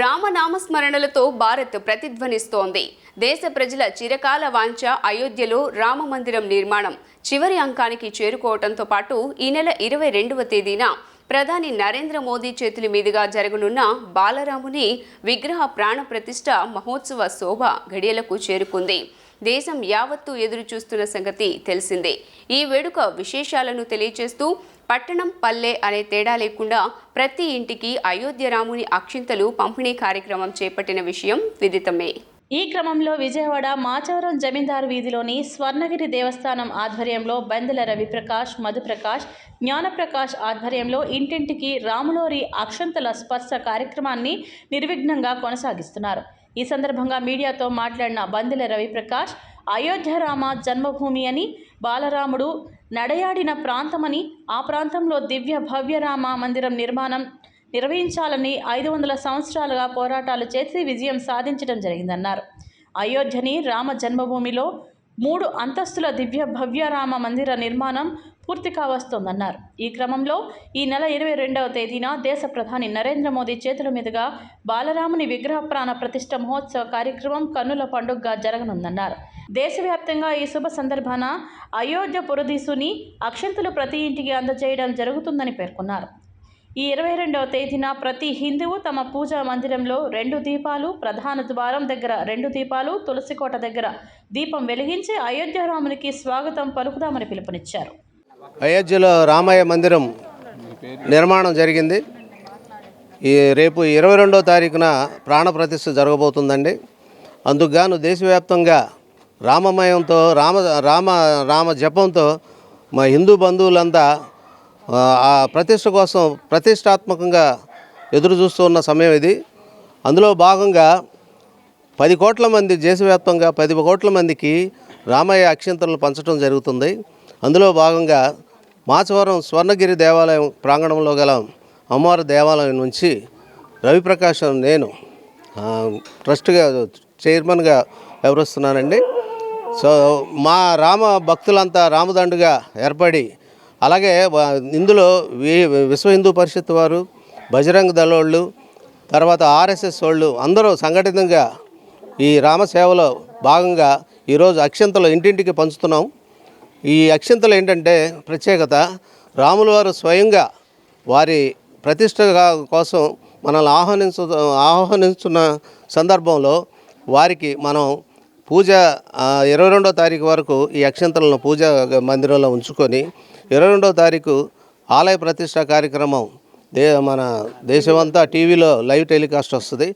రామనామస్మరణలతో భారత్ ప్రతిధ్వనిస్తోంది. దేశ ప్రజల చిరకాల వాంఛ అయోధ్యలో రామ మందిరం నిర్మాణం చివరి అంకానికి చేరుకోవడంతో పాటు ఈ నెల ఇరవై రెండవ తేదీన ప్రధాని నరేంద్ర మోదీ చేతుల మీదుగా జరగనున్న బాలరాముని విగ్రహ ప్రాణ ప్రతిష్ట మహోత్సవ శోభ ఘడియలకు చేరుకుంది. దేశం యావత్తు ఎదురు చూస్తున్న సంగతి తెలిసిందే. ఈ వేడుక విశేషాలను తెలియచేస్తూ పట్టణం పల్లె అనే తేడా లేకుండా ప్రతి ఇంటికి అయోధ్య రాముని అక్షింతలు పంపిణీ కార్యక్రమం చేపట్టిన విషయం విదితమే. ఈ క్రమంలో విజయవాడ మాచవరం జమీందారు వీధిలోని స్వర్ణగిరి దేవస్థానం ఆధ్వర్యంలో బందెల రవిప్రకాష్ మధుప్రకాష్ జ్ఞానప్రకాష్ ఆధ్వర్యంలో ఇంటింటికి రాములోరి అక్షంతల స్పర్శ కార్యక్రమాన్ని నిర్విఘ్నంగా కొనసాగిస్తున్నారు. ఈ సందర్భంగా మీడియాతో మాట్లాడిన బందెల రవిప్రకాష్ అయోధ్య రామ జన్మభూమి అని బాలరాముడు నడయాడిన ప్రాంతమని ఆ ప్రాంతంలో దివ్య భవ్యరామ మందిరం నిర్మాణం నిర్వహించాలని ఐదు వందల సంవత్సరాలుగా పోరాటాలు చేసి విజయం సాధించడం జరిగిందన్నారు. అయోధ్యని రామ జన్మభూమిలో మూడు అంతస్తుల దివ్య భవ్యరామ మందిర నిర్మాణం పూర్తి కావస్తోందన్నారు. ఈ క్రమంలో ఈ నెల ఇరవై రెండవ తేదీన దేశ ప్రధాని నరేంద్ర మోదీ చేతుల మీదుగా బాలరాముని విగ్రహ ప్రాణ ప్రతిష్ట మహోత్సవ కార్యక్రమం కన్నుల పండుగగా జరగనుందన్నారు. దేశవ్యాప్తంగా ఈ శుభ సందర్భాన అయోధ్య పురదీసుని అక్షంతులు ప్రతి ఇంటికి అందజేయడం జరుగుతుందని పేర్కొన్నారు. ఈ ఇరవై రెండవ తేదీన ప్రతి హిందువు తమ పూజా మందిరంలో రెండు దీపాలు ప్రధాన ద్వారం దగ్గర రెండు దీపాలు తులసికోట దగ్గర దీపం వెలిగించి అయోధ్య రామునికి స్వాగతం పలుకుదామని పిలుపునిచ్చారు. అయోధ్యలో రామయ్య మందిరం నిర్మాణం జరిగింది. ఈ రేపు ఇరవై రెండో తారీఖున ప్రాణప్రతిష్ఠ జరగబోతుందండి. అందుకుగాను దేశవ్యాప్తంగా రామమయంతో రామ రామ రామ జపంతో మా హిందూ బంధువులంతా ఆ, ప్రతిష్ట కోసం ప్రతిష్టాత్మకంగా ఎదురు చూస్తూ ఉన్న సమయం ఇది. అందులో భాగంగా పది కోట్ల మంది దేశవ్యాప్తంగా పది కోట్ల మందికి రామయ్య అక్షంతలు పంచడం జరుగుతుంది. అందులో భాగంగా మాచవరం స్వర్ణగిరి దేవాలయం ప్రాంగణంలో గల అమ్మవారి దేవాలయం నుంచి రవిప్రకాష్ నేను ట్రస్ట్గా చైర్మన్గా వివరిస్తున్నానండి సో మా రామ భక్తులంతా రామదండుగా ఏర్పడి అలాగే ఇందులో వి- విశ్వ హిందూ పరిషత్ వారు బజరంగ దళోళ్ళు తర్వాత ఆర్ఎస్ఎస్ వాళ్ళు అందరూ సంఘటితంగా ఈ రామసేవలో భాగంగా ఈరోజు అక్షంతలు ఇంటింటికి పంచుతున్నాం. ఈ అక్షంతలు ఏంటంటే ప్రత్యేకత రాముల వారు స్వయంగా వారి ప్రతిష్ట కోసం మనల్ని ఆహ్వానించు ఆహ్వానిస్తున్న సందర్భంలో వారికి మనం పూజ ఇరవై రెండో తారీఖు వరకు ఈ అక్షంతలను పూజ మందిరంలో ఉంచుకొని ఇరవై రెండో తారీఖు ఆలయ ప్రతిష్ట కార్యక్రమం దే మన దేశమంతా టీవీలో లైవ్ టెలికాస్ట్ వస్తుంది.